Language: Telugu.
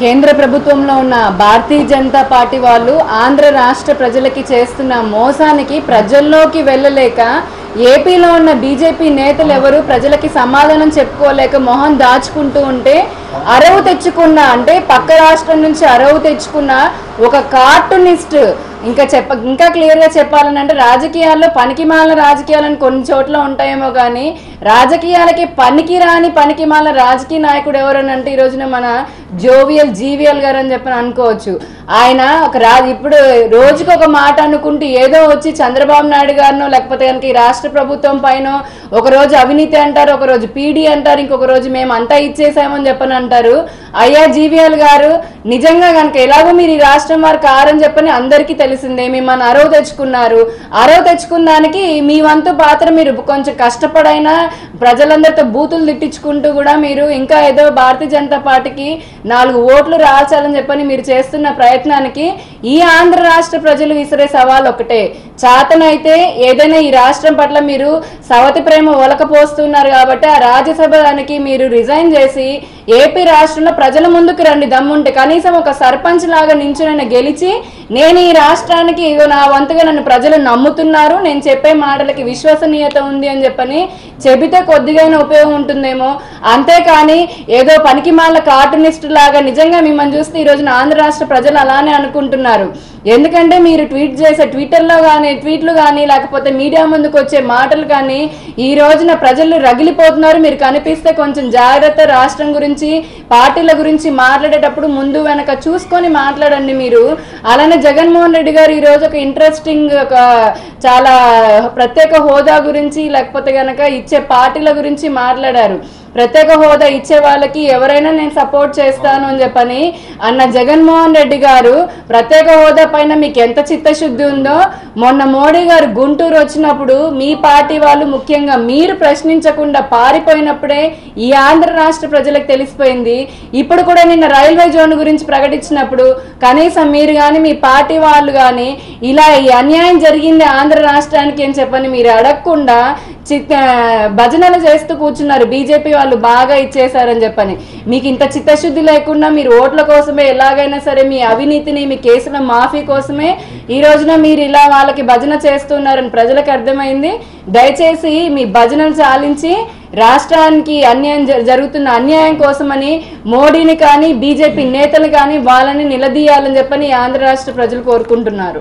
కేంద్ర ప్రభుత్వంలో ఉన్న భారతీయ జనతా పార్టీ వాళ్ళు ఆంధ్ర రాష్ట్ర ప్రజలకి చేస్తున్న మోసానికి ప్రజల్లోకి వెళ్ళలేక ఏపీలో ఉన్న బీజేపీ నేతలు ఎవరు ప్రజలకి సమాధానం చెప్పుకోలేక మొహం దాచుకుంటూ ఉంటే అరవు తెచ్చుకున్న అంటే పక్క రాష్ట్రం నుంచి అరవు తెచ్చుకున్న ఒక కార్టూనిస్ట్ ఇంకా చెప్ప ఇంకా క్లియర్గా చెప్పాలని అంటే రాజకీయాల్లో పనికిమాల రాజకీయాలని కొన్ని చోట్ల ఉంటాయేమో కానీ రాజకీయాలకి పనికిరాని పనికిమాల రాజకీయ నాయకుడు ఎవరని అంటే ఈ రోజున మన జోవియల్ జీవియల్ గారు అని చెప్పని అనుకోవచ్చు. ఆయన ఒక రా ఇప్పుడు రోజుకి ఒక మాట అనుకుంటూ ఏదో వచ్చి చంద్రబాబు నాయుడు గారినో లేకపోతే కనుక ఈ రాష్ట్ర ప్రభుత్వం పైన ఒక రోజు అవినీతి అంటారు ఒక రోజు పీడీ అంటారు ఇంకొక రోజు మేము అంతా ఇచ్చేసామని చెప్పని అంటారు. అయ్యా జీవీఎల్ గారు నిజంగా కనుక ఎలాగో మీరు ఈ రాష్ట్రం వారు కారని చెప్పని అందరికీ తెలిసిందే మిమ్మల్ని అరవ తెచ్చుకున్నారు. అరవ తెచ్చుకున్న దానికి మీ వంతు పాత్ర మీరు కొంచెం కష్టపడైనా ప్రజలందరితో బూతులు తిట్టించుకుంటూ కూడా మీరు ఇంకా ఏదో భారతీయ జనతా పార్టీకి నాలుగు ఓట్లు రాల్చాలని చెప్పని మీరు చేస్తున్న ప్రయత్నానికి ఈ ఆంధ్ర రాష్ట్ర ప్రజలు విసిరే సవాల్ ఒకటే. చాతనైతే ఏదైనా ఈ రాష్ట్రం పట్ల మీరు సవతి ప్రేమ ఒలకపోస్తున్నారు కాబట్టి ఆ రాజ్యసభకి మీరు రిజైన్ చేసి ఏపీ రాష్ట్రంలో ప్రజల ముందుకు రండి దమ్ముంటే కనీసం ఒక సర్పంచ్ లాగా నించునైనా గెలిచి నేను ఈ రాష్ట్రానికి నా వంతుగా నన్ను ప్రజలు నమ్ముతున్నారు నేను చెప్పే మాటలకి విశ్వసనీయత ఉంది అని చెప్పని చెబితే కొద్దిగైనా ఉపయోగం ఉంటుందేమో. అంతేకాని ఏదో పనికి మాల కార్టూనిస్ట్ లాగా నిజంగా మిమ్మల్ని చూస్తే ఈ రోజున ఆంధ్ర రాష్ట్ర ప్రజలు అలానే అనుకుంటున్నారు. ఎందుకంటే మీరు ట్వీట్ చేసే ట్విట్టర్లో కానీ ట్వీట్లు కానీ లేకపోతే మీడియా ముందుకు వచ్చే మాటలు కానీ ఈ రోజున ప్రజలు రగిలిపోతున్నారు. మీరు కనిపిస్తే కొంచెం జాగ్రత్త రాష్ట్రం గురించి పార్టీల గురించి మాట్లాడేటప్పుడు ముందు వెనక చూసుకొని మాట్లాడండి మీరు. అలానే జగన్మోహన్ రెడ్డి గారు ఈ రోజు ఒక ఇంట్రెస్టింగ్ ఒక చాలా ప్రత్యేక హోదా గురించి లేకపోతే కనుక ఇచ్చే పార్టీల గురించి మాట్లాడారు. ప్రత్యేక హోదా ఇచ్చే వాళ్ళకి ఎవరైనా నేను సపోర్ట్ చేస్తాను అని చెప్పని అన్న జగన్మోహన్ రెడ్డి గారు ప్రత్యేక హోదా పైన మీకు ఎంత చిత్తశుద్ధి ఉందో మొన్న మోడీ గారు గుంటూరు వచ్చినప్పుడు మీ పార్టీ వాళ్ళు ముఖ్యంగా మీరు ప్రశ్నించకుండా పారిపోయినప్పుడే ఈ ఆంధ్ర రాష్ట్ర ప్రజలకు తెలిసిపోయింది. ఇప్పుడు కూడా నిన్న రైల్వే జోన్ గురించి ప్రకటించినప్పుడు కనీసం మీరు కానీ మీ పార్టీ వాళ్ళు కానీ ఇలా ఈ అన్యాయం జరిగింది ఆంధ్ర రాష్ట్రానికి అని చెప్పని మీరు అడగకుండా భజనలు చేస్తూ కూర్చున్నారు. బీజేపీ వాళ్ళు బాగా ఇచ్చేశారని చెప్పని. మీకు ఇంత చిత్తశుద్ధి లేకుండా మీరు ఓట్ల కోసమే ఎలాగైనా సరే మీ అవినీతిని మీ కేసుల మాఫీ కోసమే ఈ రోజున మీరు ఇలా వాళ్ళకి భజన చేస్తున్నారని ప్రజలకు అర్థమైంది. దయచేసి మీ భజనలు చాలించి రాష్ట్రానికి అన్యాయం జ- జరుగుతున్న అన్యాయం కోసమని మోడీని కానీ బీజేపీ నేతలు కానీ వాళ్ళని నిలదీయాలని చెప్పని ఆంధ్ర రాష్ట్ర ప్రజలు కోరుకుంటున్నారు.